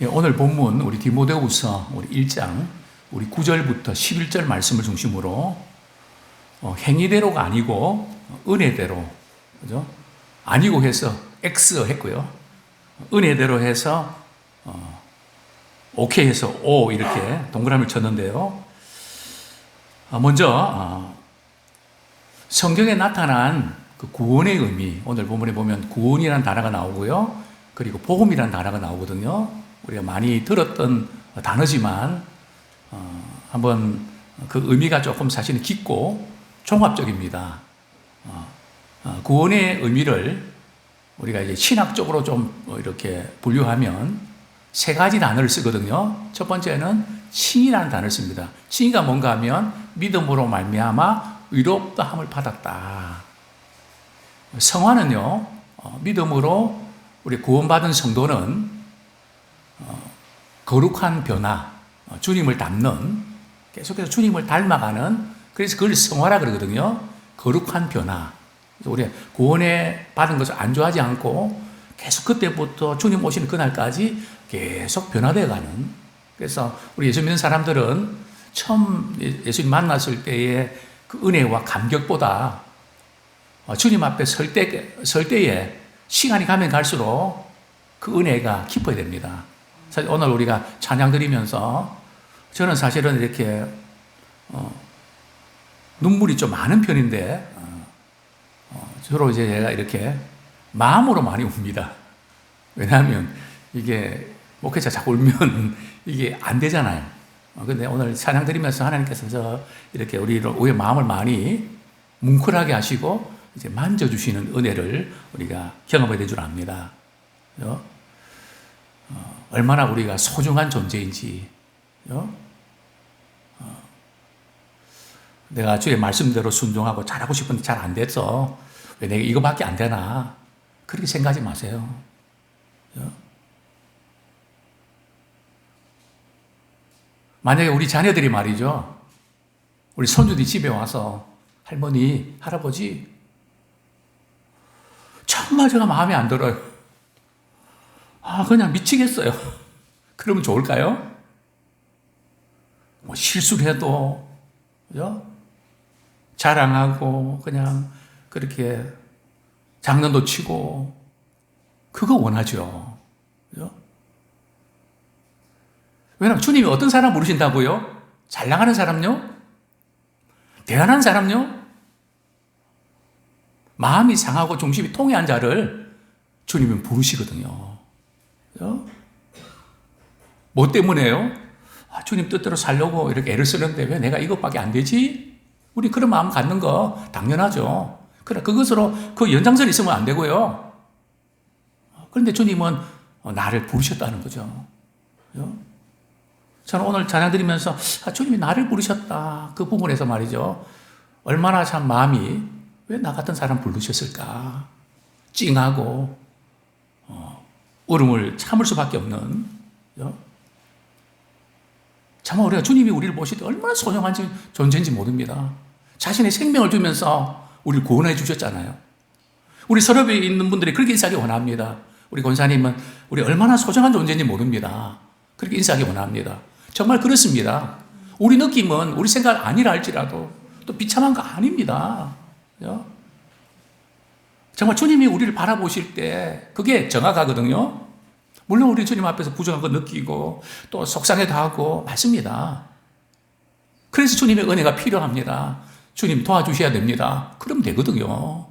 예, 오늘 본문 우리 디모데후서 우리 1장 우리 9절부터 11절 말씀을 중심으로 어, 행위대로가 아니고 은혜대로 그죠? 아니고 해서 X 했고요. 은혜대로 해서 어, 오케이 해서 O 이렇게 동그라미를 쳤는데요. 아, 먼저 어, 성경에 나타난 그 구원의 의미 오늘 본문에 보면 구원이라는 단어가 나오고요. 그리고 복음이라는 단어가 나오거든요. 우리가 많이 들었던 단어지만 어, 한번 그 의미가 조금 사실은 깊고 종합적입니다. 어, 어, 구원의 의미를 우리가 이제 신학적으로 좀 이렇게 분류하면 세 가지 단어를 쓰거든요. 첫 번째는 칭이라는 단어를 씁니다. 칭이가 뭔가 하면 믿음으로 말미암아 의롭다함을 받았다. 성화는요, 어, 믿음으로 우리 구원받은 성도는 어, 거룩한 변화, 어, 주님을 닮는 계속해서 주님을 닮아가는 그래서 그걸 성화라 그러거든요. 거룩한 변화. 우리 구원에 받은 것을 안주하지 않고 계속 그때부터 주님 오시는 그날까지 계속 변화되어 가는. 그래서 우리 예수 믿는 사람들은 처음 예수님 만났을 때의 그 은혜와 감격보다 어, 주님 앞에 설, 때, 설 때에 시간이 가면 갈수록 그 은혜가 깊어야 됩니다. 오늘 우리가 찬양 드리면서 저는 사실은 이렇게 어, 눈물이 좀 많은 편인데 어, 어, 주로 이제 제가 이렇게 마음으로 많이 웁니다. 왜냐하면 이게 목회자 자꾸 울면 이게 안 되잖아요. 어, 근데 오늘 찬양 드리면서 하나님께서 저 이렇게 우리 우리의 마음을 많이 뭉클하게 하시고 이제 만져주시는 은혜를 우리가 경험해야 될 줄 압니다. 어? 어, 얼마나 우리가 소중한 존재인지. 어? 어. 내가 주의 말씀대로 순종하고 잘하고 싶은데 잘안 돼서 왜 내가 이거밖에 안 되나. 그렇게 생각하지 마세요. 어? 만약에 우리 자녀들이 말이죠. 우리 손주들이 집에 와서 할머니, 할아버지, 정말 제가 마음에 안 들어요. 아, 그냥 미치겠어요. 그러면 좋을까요? 뭐 실수를 해도, 그죠? 자랑하고, 그냥 그렇게 장난도 치고, 그거 원하죠. 그죠? 왜냐면 주님이 어떤 사람 부르신다고요? 잘 나가는 사람요? 대단한 사람요? 마음이 상하고 중심이 통해한 자를 주님은 부르시거든요. 그죠? 뭐 때문에요? 아, 주님 뜻대로 살려고 이렇게 애를 쓰는데 왜 내가 이것밖에 안 되지? 우리 그런 마음 갖는 거 당연하죠. 그래, 그것으로 그 연장선이 있으면 안 되고요. 그런데 주님은 나를 부르셨다는 거죠. 그죠? 저는 오늘 찬양 드리면서 아, 주님이 나를 부르셨다. 그 부분에서 말이죠. 얼마나 참 마음이 왜 나 같은 사람 부르셨을까? 찡하고 어, 울음을 참을 수밖에 없는 그죠? 참 우리가 주님이 우리를 보실 때 얼마나 소중한 존재인지 모릅니다. 자신의 생명을 주면서 우리를 구원해 주셨잖아요. 우리 서럽에 있는 분들이 그렇게 인사하기 원합니다. 우리 권사님은 우리 얼마나 소중한 존재인지 모릅니다. 그렇게 인사하기 원합니다. 정말 그렇습니다. 우리 느낌은 우리 생각 아니라 할지라도 또 비참한 거 아닙니다. 그죠? 정말 주님이 우리를 바라보실 때 그게 정확하거든요. 물론 우리 주님 앞에서 부정한 거 느끼고 또 속상해도 하고 맞습니다. 그래서 주님의 은혜가 필요합니다. 주님 도와주셔야 됩니다. 그러면 되거든요.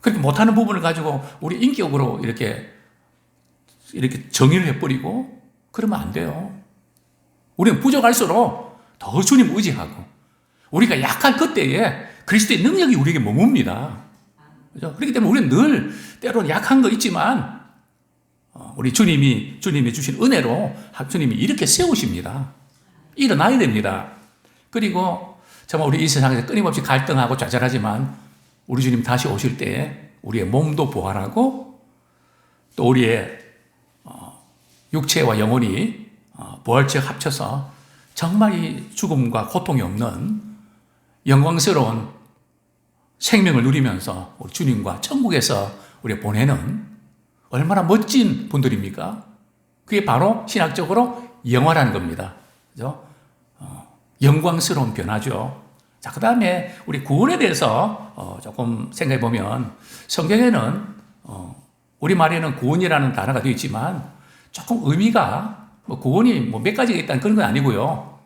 그렇게 못하는 부분을 가지고 우리 인격으로 이렇게 이렇게 정의를 해버리고 그러면 안 돼요. 우리는 부족할수록 더 주님 의지하고 우리가 약한 그때에 그리스도의 능력이 우리에게 머뭅니다. 그죠? 그렇기 때문에 우리는 늘 때로는 약한 거 있지만 어, 우리 주님이 주님이 주신 은혜로 주님이 이렇게 세우십니다. 일어나야 됩니다. 그리고 정말 우리 이 세상에서 끊임없이 갈등하고 좌절하지만 우리 주님 다시 오실 때 우리의 몸도 부활하고 또 우리의 어, 육체와 영혼이 어, 부활체에 합쳐서 정말 이 죽음과 고통이 없는 영광스러운 생명을 누리면서 우리 주님과 천국에서 우리 보내는 얼마나 멋진 분들입니까? 그게 바로 신학적으로 영화라는 겁니다. 그죠? 어, 영광스러운 변화죠. 자, 그 다음에 우리 구원에 대해서 어, 조금 생각해 보면 성경에는 어, 우리말에는 구원이라는 단어가 되어 있지만 조금 의미가 뭐 구원이 뭐 몇 가지가 있다는 그런 건 아니고요.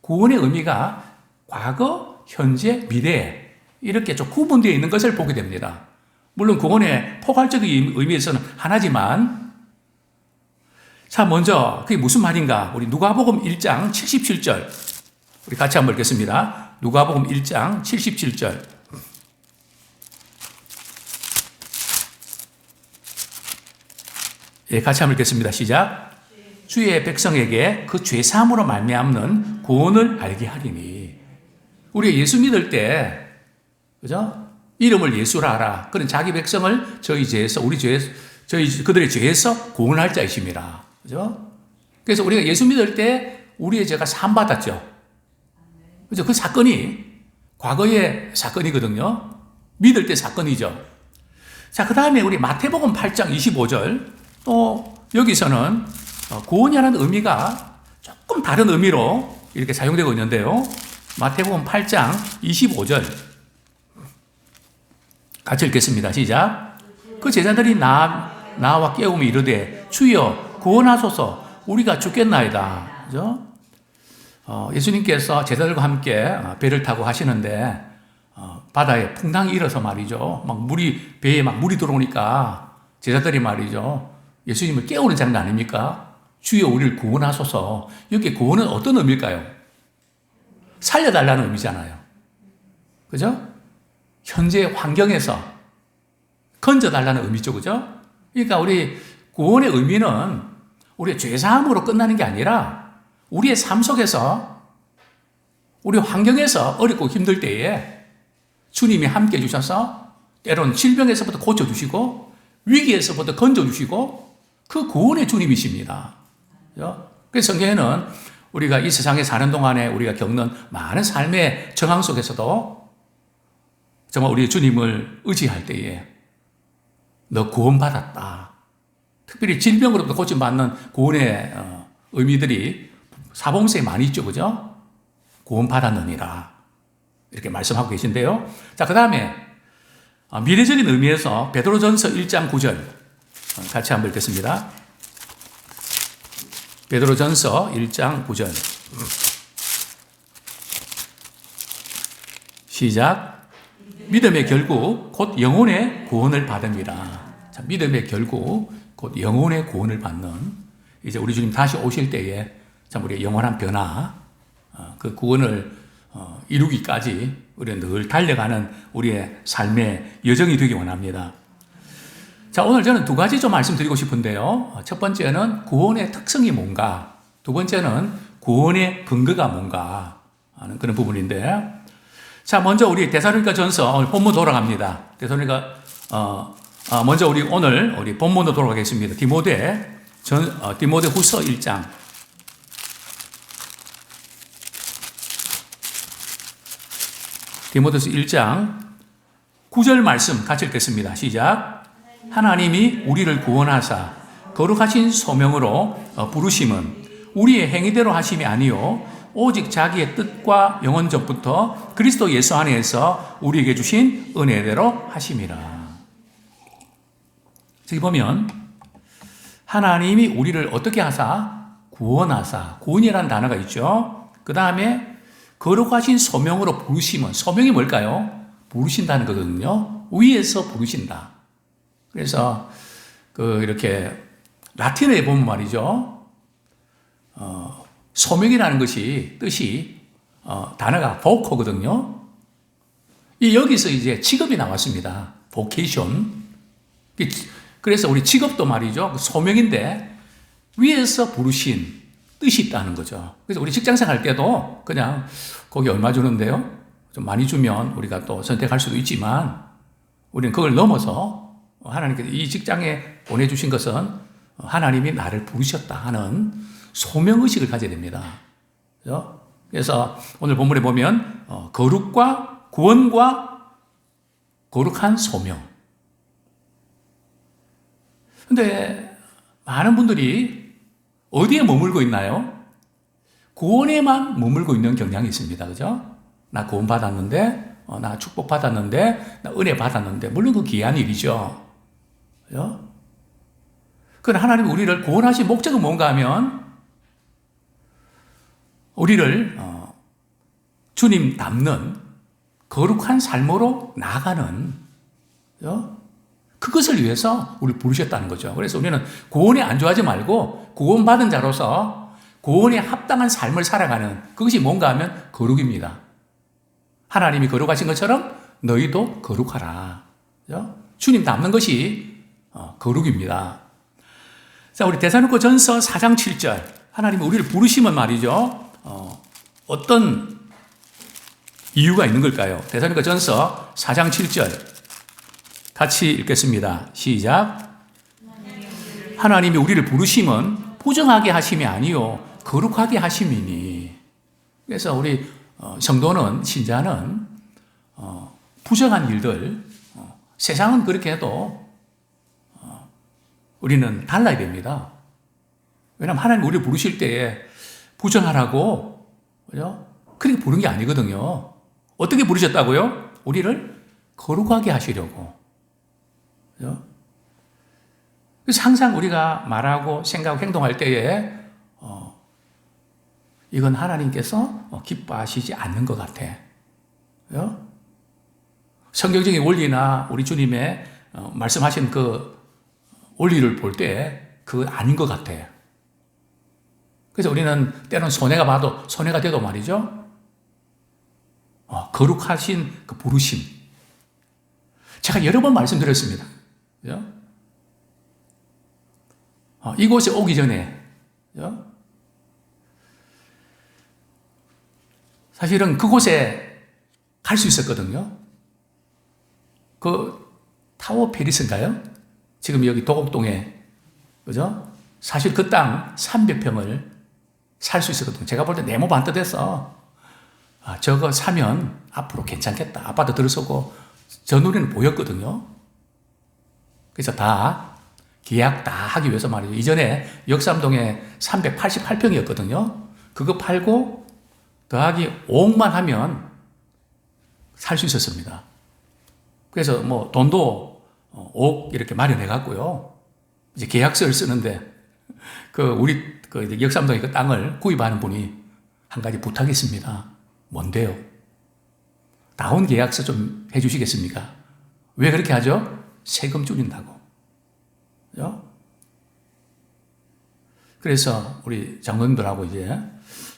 구원의 의미가 과거, 현재, 미래 이렇게 좀 구분되어 있는 것을 보게 됩니다. 물론 구원의 포괄적인 의미에서는 하나지만 자 먼저 그게 무슨 말인가? 우리 누가복음 1장 77절 우리 같이 한번 읽겠습니다. 누가복음 1장 77절 예, 같이 한번 읽겠습니다. 시작. 주의 백성에게 그 죄사함으로 말미암는 구원을 알게 하리니 우리가 예수 믿을 때 그죠? 이름을 예수라 하라. 그는 자기 백성을 저희 죄에서 우리 죄 저희 그들의 죄에서 구원할 자이심이라. 그죠? 그래서 우리가 예수 믿을 때 우리의 죄가 사함 받았죠. 그죠? 그 사건이 과거의 사건이거든요. 믿을 때 사건이죠. 자, 그 다음에 우리 마태복음 8장 25절 또 여기서는 어, 구원이라는 의미가 조금 다른 의미로 이렇게 사용되고 있는데요. 마태복음 8장 25절 같이 읽겠습니다. 시작. 그 제자들이 나, 나와 깨우며 이르되 주여 구원하소서 우리가 죽겠나이다. 그죠? 어, 예수님께서 제자들과 함께 어, 배를 타고 하시는데 어, 바다에 풍랑이 일어서 말이죠. 막 물이 배에 막 물이 들어오니까 제자들이 말이죠. 예수님을 깨우는 장면 아닙니까? 주여 우리를 구원하소서. 여기 구원은 어떤 의미일까요? 살려달라는 의미잖아요. 그죠? 현재 환경에서 건져달라는 의미죠. 그죠? 그러니까 우리 구원의 의미는 우리의 죄사함으로 끝나는 게 아니라 우리의 삶 속에서 우리 환경에서 어렵고 힘들 때에 주님이 함께 해주셔서 때론 질병에서부터 고쳐주시고 위기에서부터 건져주시고 그 구원의 주님이십니다. 그래서 성경에는 우리가 이 세상에 사는 동안에 우리가 겪는 많은 삶의 정황 속에서도 정말 우리 주님을 의지할 때에 너 구원받았다. 특별히 질병으로부터 고침받는 구원의 어, 의미들이 사범세에 많이 있죠. 그죠? 구원받았느니라. 이렇게 말씀하고 계신데요. 자, 그 다음에 어, 미래적인 의미에서 베드로전서 1장 9절 어, 같이 한번 읽겠습니다. 베드로전서 1장 9절. 시작. 믿음의 결국 곧 영혼의 구원을 받음이라. 자, 믿음의 결국 곧 영혼의 구원을 받는. 이제 우리 주님 다시 오실 때에 참 우리의 영원한 변화 어, 그 구원을 어, 이루기까지 우리는 늘 달려가는 우리의 삶의 여정이 되기 원합니다. 자, 오늘 저는 두 가지 좀 말씀드리고 싶은데요. 첫 번째는 구원의 특성이 뭔가, 두 번째는 구원의 근거가 뭔가 하는 그런 부분인데, 자, 먼저 우리 대사로니까 전서 본문 돌아갑니다. 대사로니까 어, 어, 먼저 우리 오늘 우리 본문으로 돌아가겠습니다. 디모데 전 어, 디모데 후서 1장. 디모데서 1장 9절 말씀 같이 읽겠습니다. 시작. 하나님이 우리를 구원하사 거룩하신 소명으로 어, 부르심은 우리의 행위대로 하심이 아니요 오직 자기의 뜻과 영원 전부터 그리스도 예수 안에서 우리에게 주신 은혜대로 하심이라. 여기 보면 하나님이 우리를 어떻게 하사 구원하사 구원이라는 단어가 있죠. 그 다음에 거룩하신 소명으로 부르심은 소명이 뭘까요? 부르신다는 거거든요. 위에서 부르신다. 그래서 그 이렇게 라틴어에 보면 말이죠. 어, 소명이라는 것이 뜻이 어, 단어가 보코거든요. 이 여기서 이제 직업이 나왔습니다. vocation. 그래서 우리 직업도 말이죠. 그 소명인데 위에서 부르신 뜻이 있다는 거죠. 그래서 우리 직장 생활 때도 그냥 거기 얼마 주는데요? 좀 많이 주면 우리가 또 선택할 수도 있지만 우리는 그걸 넘어서 하나님께서 이 직장에 보내주신 것은 하나님이 나를 부르셨다 하는 소명의식을 가져야 됩니다. 그래서 오늘 본문에 보면 어, 거룩과 구원과 거룩한 소명. 근데 많은 분들이 어디에 머물고 있나요? 구원에만 머물고 있는 경향이 있습니다. 그죠? 나 구원 받았는데, 어, 나 축복 받았는데, 나 은혜 받았는데, 물론 그 귀한 일이죠. 그죠? 그러나 하나님이 우리를 구원하신 목적은 뭔가 하면, 우리를, 어, 주님 닮는 거룩한 삶으로 나가는, 그죠? 그것을 위해서 우리를 부르셨다는 거죠. 그래서 우리는 구원에 안주하지 말고 구원받은 자로서 구원에 합당한 삶을 살아가는 그것이 뭔가 하면 거룩입니다. 하나님이 거룩하신 것처럼 너희도 거룩하라. 그죠? 주님 닮는 것이 어, 거룩입니다. 자, 우리 대사놓고 전서 4장 7절. 하나님이 우리를 부르시면 말이죠. 어, 어떤 이유가 있는 걸까요? 대사놓고 전서 4장 7절. 같이 읽겠습니다. 시작. 하나님이 우리를 부르심은 부정하게 하심이 아니요 거룩하게 하심이니. 그래서 우리 어, 성도는 신자는 어, 부정한 일들 어, 세상은 그렇게 해도 우리는 달라야 됩니다. 왜냐하면 하나님 우리를 부르실 때에 부정하라고 그죠? 그렇게 부른 게 아니거든요. 어떻게 부르셨다고요? 우리를 거룩하게 하시려고. 그죠? 그래서 항상 우리가 말하고 생각하고 행동할 때에 어, 이건 하나님께서 어, 기뻐하시지 않는 것 같아. 그죠? 성경적인 원리나 우리 주님의 어, 말씀하신 그 원리를 볼 때그 아닌 것 같아. 그래서 우리는 때로는 손해가 봐도 손해가 돼도 말이죠. 어, 거룩하신 그 부르심. 제가 여러 번 말씀드렸습니다. 그죠? 어, 이곳에 오기 전에 그죠? 사실은 그곳에 갈 수 있었거든요. 그 타워 페리스인가요? 지금 여기 도곡동에 그죠? 사실 그 땅 300평을 살 수 있었거든요. 제가 볼 때 네모 반듯 해서 아, 저거 사면 앞으로 괜찮겠다. 아파트 들어서고 저 눈에는 보였거든요. 그래서 다 계약 다 하기 위해서 말이죠. 이전에 역삼동에 388평이었거든요. 그거 팔고 더하기 5억만 하면 살 수 있었습니다. 그래서 뭐 돈도 5억 이렇게 마련해 갖고요. 이제 계약서를 쓰는데 그 우리 그 역삼동의 그 땅을 구입하는 분이 한 가지 부탁했습니다. 뭔데요? 나온 계약서 좀 해주시겠습니까? 왜 그렇게 하죠? 세금 줄인다고. 그죠? 그래서 우리 장로님들하고 이제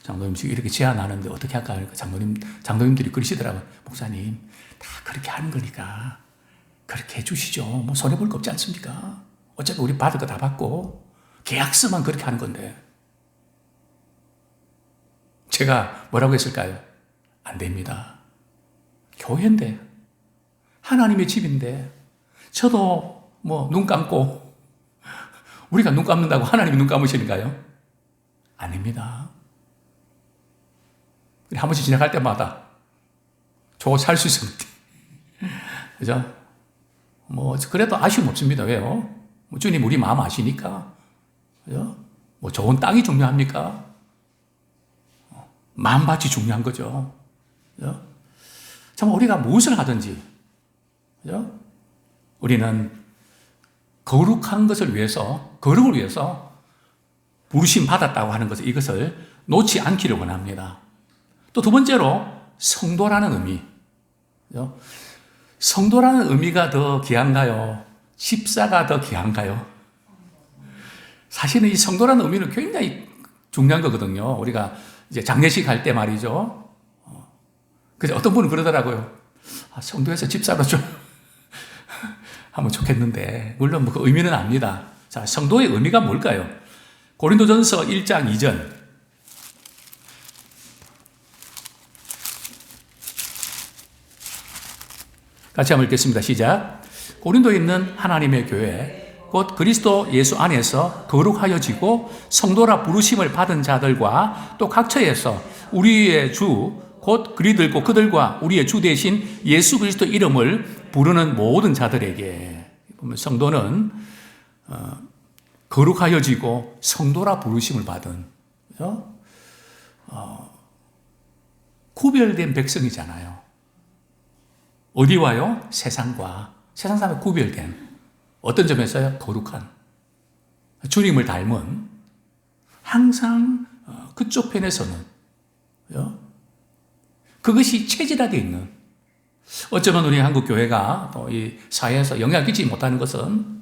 장로님씩 이렇게 제안하는데 어떻게 할까 장로님, 장로님들이 그러시더라고요. 목사님, 다 그렇게 하는 거니까 그렇게 해주시죠. 뭐 손해볼 거 없지 않습니까? 어차피 우리 받을 거 다 받고 계약서만 그렇게 하는 건데. 제가 뭐라고 했을까요? 안 됩니다. 교회인데, 하나님의 집인데, 저도 뭐 눈 감고, 우리가 눈 감는다고 하나님이 눈 감으시는가요? 아닙니다. 한 번씩 지나갈 때마다 저거 살 수 있으면, 그죠? 뭐, 그래도 아쉬움 없습니다. 왜요? 뭐 주님 우리 마음 아시니까. 그죠? 뭐 좋은 땅이 중요합니까? 마음밭이 중요한 거죠. 그죠? 참 우리가 무엇을 하든지, 그죠? 우리는 거룩한 것을 위해서, 거룩을 위해서 부르심 받았다고 하는 것을 이것을 놓지 않기를 원합니다. 또 두 번째로 성도라는 의미. 그죠? 성도라는 의미가 더 귀한가요? 십사가 더 귀한가요? 사실은 이 성도라는 의미는 굉장히 중요한 거거든요. 우리가 이제 장례식 할 때 말이죠. 그래서 어떤 분은 그러더라고요. 아, 성도에서 집사로 좀 하면 좋겠는데. 물론 뭐 그 의미는 압니다. 자, 성도의 의미가 뭘까요? 고린도전서 1장 2절. 같이 한번 읽겠습니다. 시작. 고린도에 있는 하나님의 교회, 곧 그리스도 예수 안에서 거룩하여지고 성도라 부르심을 받은 자들과 또 각처에서 우리의 주, 곧 그리들고 그들과 우리의 주 대신 예수 그리스도 이름을 부르는 모든 자들에게 성도는 어, 거룩하여지고 성도라 부르심을 받은 그죠? 어, 구별된 백성이잖아요. 어디 와요? 세상과 세상 사람에 구별된 어떤 점에서요? 거룩한 주님을 닮은 항상 어, 그쪽 편에서는 그죠? 그것이 체질화되어 있는 어쩌면 우리 한국 교회가 또 이 사회에서 영향 끼치지 못하는 것은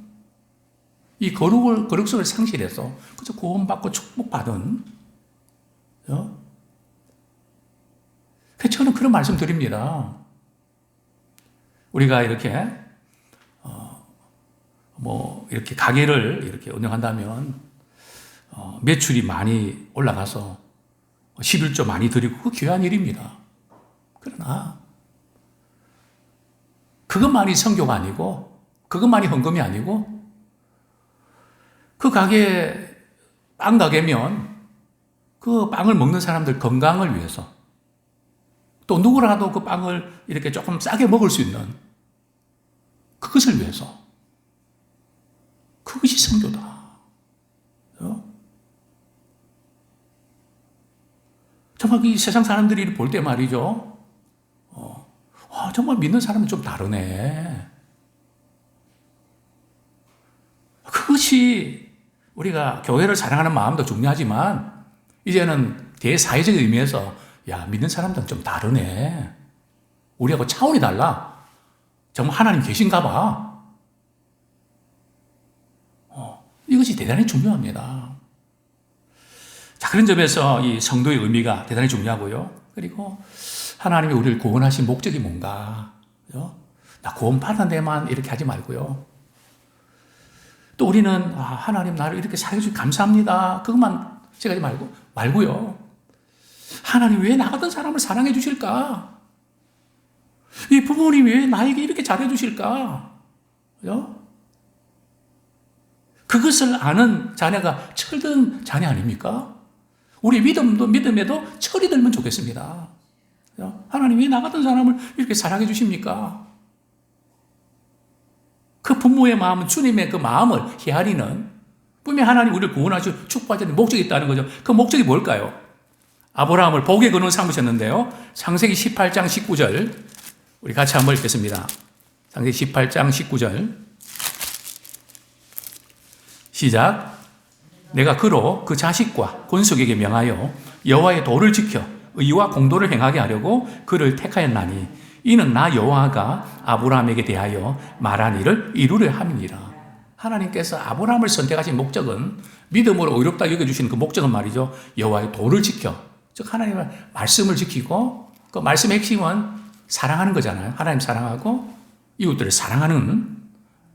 이 거룩을 거룩성을 상실해서 그저 구원받고 축복받은 어? 그래서 저는 그런 말씀 드립니다. 우리가 이렇게 어, 뭐 이렇게 가게를 이렇게 운영한다면 어, 매출이 많이 올라가서 11조 많이 드리고 그 귀한 일입니다. 그러나 그것만이 성교가 아니고 그것만이 헌금이 아니고 그 가게 빵 가게면 그 빵을 먹는 사람들 건강을 위해서 또 누구라도 그 빵을 이렇게 조금 싸게 먹을 수 있는 그것을 위해서 그것이 성교다. 어? 정말 이 세상 사람들이 볼 때 말이죠. 어, 와, 정말 믿는 사람은 좀 다르네. 그것이 우리가 교회를 사랑하는 마음도 중요하지만 이제는 대사회적인 의미에서 야 믿는 사람들은 좀 다르네. 우리하고 차원이 달라. 정말 하나님 계신가 봐. 어, 이것이 대단히 중요합니다. 자, 그런 점에서 이 성도의 의미가 대단히 중요하고요. 그리고 하나님이 우리를 구원하신 목적이 뭔가. 그죠? 나 구원받은 데만 이렇게 하지 말고요. 또 우리는 아, 하나님 나를 이렇게 사해주시 감사합니다. 그것만 생각하지 말고 말고요. 하나님 왜 나 같은 사람을 사랑해 주실까? 이 부모님이 왜 나에게 이렇게 잘해 주실까? 그죠? 그것을 아는 자녀가 철든 자녀 아닙니까? 우리 믿음도 믿음에도 철이 들면 좋겠습니다. 그죠? 하나님 왜나 같은 사람을 이렇게 사랑해 주십니까? 그 부모의 마음은 주님의 그 마음을 헤아리는 분명 하나님 우리를 구원하시고 축복하시는 목적이 있다는 거죠. 그 목적이 뭘까요? 아브라함을 복의 근원 삼으셨는데요. 창세기 18장 19절 우리 같이 한번 읽겠습니다. 창세기 18장 19절 시작 내가 그로 그 자식과 권속에게 명하여 여호와의 도를 지켜 의와 공도를 행하게 하려고 그를 택하였나니 이는 나 여호와가 아브라함에게 대하여 말한 일을 이루려 함이니라. 하나님께서 아브라함을 선택하신 목적은 믿음으로 의롭다 여겨주시는 그 목적은 말이죠. 여호와의 도를 지켜. 즉 하나님의 말씀을 지키고 그 말씀의 핵심은 사랑하는 거잖아요. 하나님 사랑하고 이웃들을 사랑하는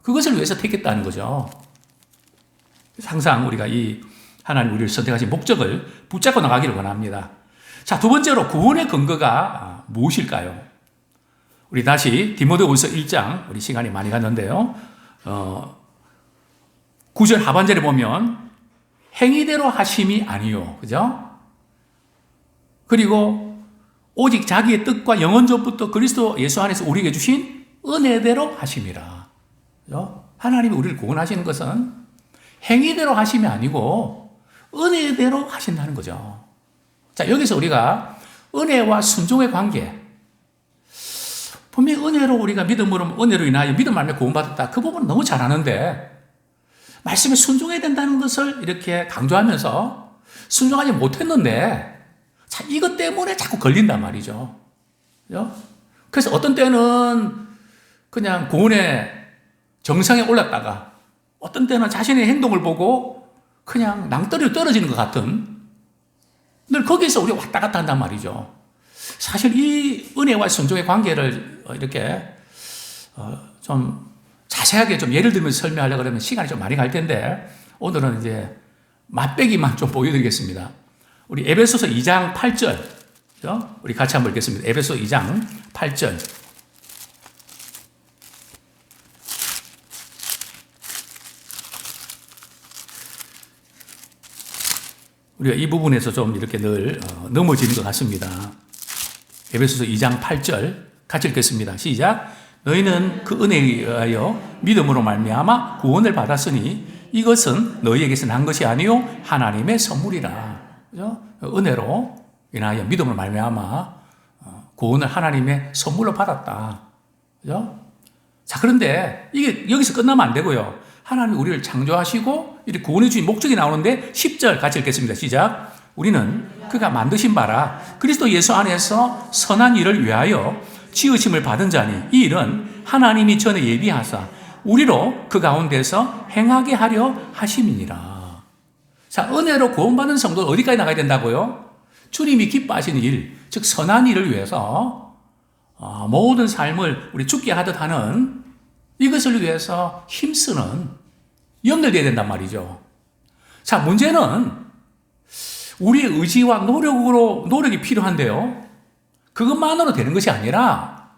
그것을 위해서 택했다는 거죠. 항상 우리가 이 하나님 우리를 선택하신 목적을 붙잡고 나가기를 원합니다. 자, 두 번째로 구원의 근거가 무엇일까요? 우리 다시 디모데후서 1장 우리 시간이 많이 갔는데요. 어, 9절 하반절에 보면 행위대로 하심이 아니요. 그죠? 그리고 오직 자기의 뜻과 영원전부터 그리스도 예수 안에서 우리에게 주신 은혜대로 하심이라. 하나님이 우리를 구원하시는 것은 행위대로 하심이 아니고 은혜대로 하신다는 거죠. 자, 여기서 우리가 은혜와 순종의 관계, 분명히 은혜로 우리가 믿음으로, 은혜로 인하여 믿음 안에 구원받았다. 그 부분은 너무 잘 아는데, 말씀에 순종해야 된다는 것을 이렇게 강조하면서 순종하지 못했는데, 자, 이것 때문에 자꾸 걸린단 말이죠. 그죠? 그래서 어떤 때는 그냥 구원의 정상에 올랐다가, 어떤 때는 자신의 행동을 보고 그냥 낭떠러리로 떨어지는 것 같은 늘 거기서 우리가 왔다 갔다 한단 말이죠. 사실 이 은혜와 순종의 관계를 이렇게 어, 좀 자세하게 좀 예를 들면서 설명하려고 그러면 시간이 좀 많이 갈 텐데 오늘은 이제 맛배기만 좀 보여드리겠습니다. 우리 에베소서 2장 8절 우리 같이 한번 읽겠습니다. 에베소 2장 8절 우리가 이 부분에서 좀 이렇게 늘 어, 넘어지는 것 같습니다. 에베소서 2장 8절 같이 읽겠습니다. 시작. 너희는 그 은혜에 의하여 믿음으로 말미암아 구원을 받았으니 이것은 너희에게서 난 것이 아니요 하나님의 선물이라. 그죠? 은혜로 인하여 믿음을 말미암아 어, 구원을 하나님의 선물로 받았다. 그죠? 자, 그런데 이게 여기서 끝나면 안 되고요. 하나님이 우리를 창조하시고 이렇게 구원해 주신 목적이 나오는데 10절 같이 읽겠습니다. 시작. 우리는 그가 만드신 바라 그리스도 예수 안에서 선한 일을 위하여 지으심을 받은 자니 이 일은 하나님이 전에 예비하사 우리로 그 가운데서 행하게 하려 하심이니라. 자, 은혜로 구원받은 성도는 어디까지 나가야 된다고요? 주님이 기뻐하시는 일, 즉 선한 일을 위해서 어, 모든 삶을 우리 죽게 하듯 하는 이것을 위해서 힘쓰는 연결돼야 된단 말이죠. 자, 문제는 우리의 의지와 노력으로 노력이 필요한데요. 그것만으로 되는 것이 아니라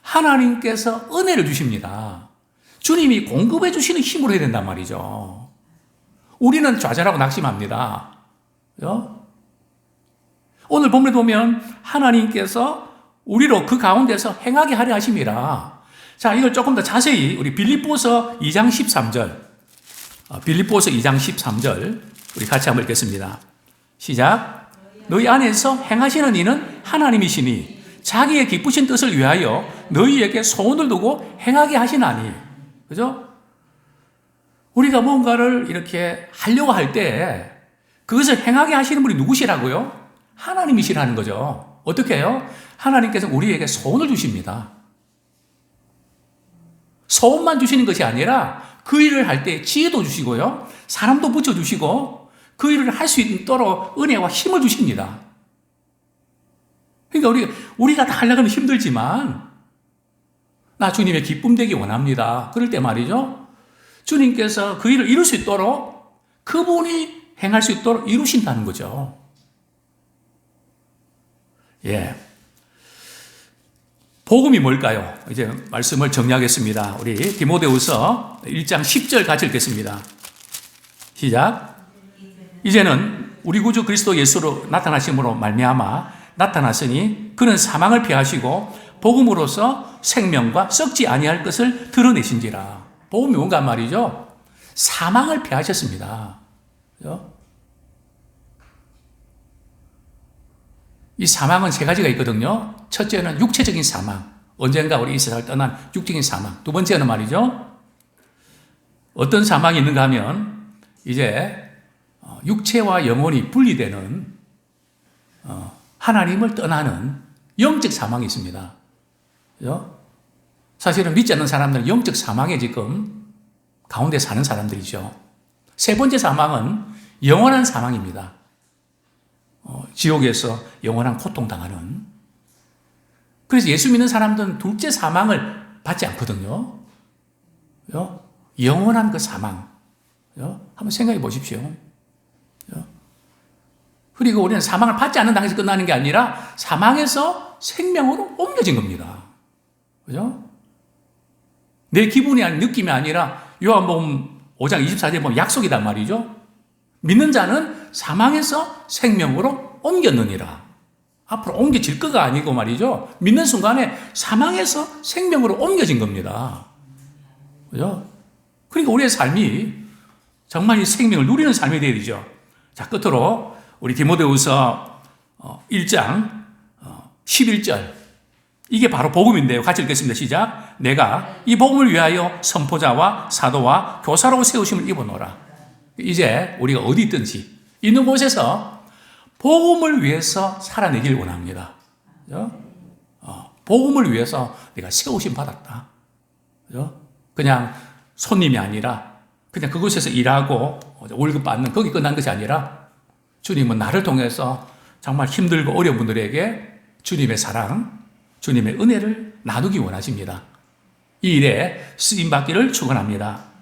하나님께서 은혜를 주십니다. 주님이 공급해 주시는 힘으로 해야 된단 말이죠. 우리는 좌절하고 낙심합니다. 그죠? 오늘 본문에 보면 하나님께서 우리로 그 가운데서 행하게 하려 하심이라. 자, 이걸 조금 더 자세히 우리 빌립보서 2장 13절. 어, 빌립보서 2장 13절 우리 같이 한번 읽겠습니다. 시작. 너희 안에서 행하시는 이는 하나님이시니 자기의 기쁘신 뜻을 위하여 너희에게 소원을 두고 행하게 하시나니. 그죠? 우리가 뭔가를 이렇게 하려고 할 때 그것을 행하게 하시는 분이 누구시라고요? 하나님이시라는 거죠. 어떻게 해요? 하나님께서 우리에게 소원을 주십니다. 소원만 주시는 것이 아니라 그 일을 할 때 지혜도 주시고요. 사람도 붙여주시고 그 일을 할 수 있도록 은혜와 힘을 주십니다. 그러니까 우리, 우리가 다 하려고 하면 힘들지만 나 주님의 기쁨 되기 원합니다. 그럴 때 말이죠. 주님께서 그 일을 이룰 수 있도록 그분이 행할 수 있도록 이루신다는 거죠. 예. 복음이 뭘까요? 이제 말씀을 정리하겠습니다. 우리 디모데후서 1장 10절 같이 읽겠습니다. 시작. 이제는 우리 구주 그리스도 예수로 나타나심으로 말미암아 나타났으니 그는 사망을 피하시고 복음으로서 생명과 썩지 아니할 것을 드러내신지라. 복음이 뭔가 말이죠. 사망을 피하셨습니다. 그죠? 이 사망은 세 가지가 있거든요. 첫째는 육체적인 사망. 언젠가 우리 이 세상을 떠난 육적인 사망. 두 번째는 말이죠. 어떤 사망이 있는가 하면 이제 어, 육체와 영혼이 분리되는 어, 하나님을 떠나는 영적 사망이 있습니다. 그죠? 사실은 믿지 않는 사람들은 영적 사망에 지금 가운데 사는 사람들이죠. 세 번째 사망은 영원한 사망입니다. 어, 지옥에서 영원한 고통당하는. 그래서 예수 믿는 사람들은 둘째 사망을 받지 않거든요. 그죠? 영원한 그 사망. 그죠? 한번 생각해 보십시오. 그죠? 그리고 우리는 사망을 받지 않는 당에서 끝나는 게 아니라 사망에서 생명으로 옮겨진 겁니다. 그죠? 내 기분이 아닌 느낌이 아니라 요한복음 5장 24절에 보면 약속이단 말이죠. 믿는 자는 사망에서 생명으로 옮겼느니라. 앞으로 옮겨질 거가 아니고 말이죠. 믿는 순간에 사망에서 생명으로 옮겨진 겁니다. 그죠? 그러니까 우리의 삶이 정말 이 생명을 누리는 삶이 되야 되죠. 자, 끝으로 우리 디모데후서 1장 11절. 이게 바로 복음인데요. 같이 읽겠습니다. 시작. 내가 이 복음을 위하여 선포자와 사도와 교사로 세우심을 입어노라. 이제 우리가 어디 있든지 있는 곳에서 복음을 위해서 살아내길 원합니다. 어, 복음을 위해서 내가 세우심 받았다. 그냥 손님이 아니라 그냥 그곳에서 일하고 월급 받는 거기 끝난 것이 아니라 주님은 나를 통해서 정말 힘들고 어려운 분들에게 주님의 사랑, 주님의 은혜를 나누기 원하십니다. 이 일에 쓰임 받기를 축원합니다.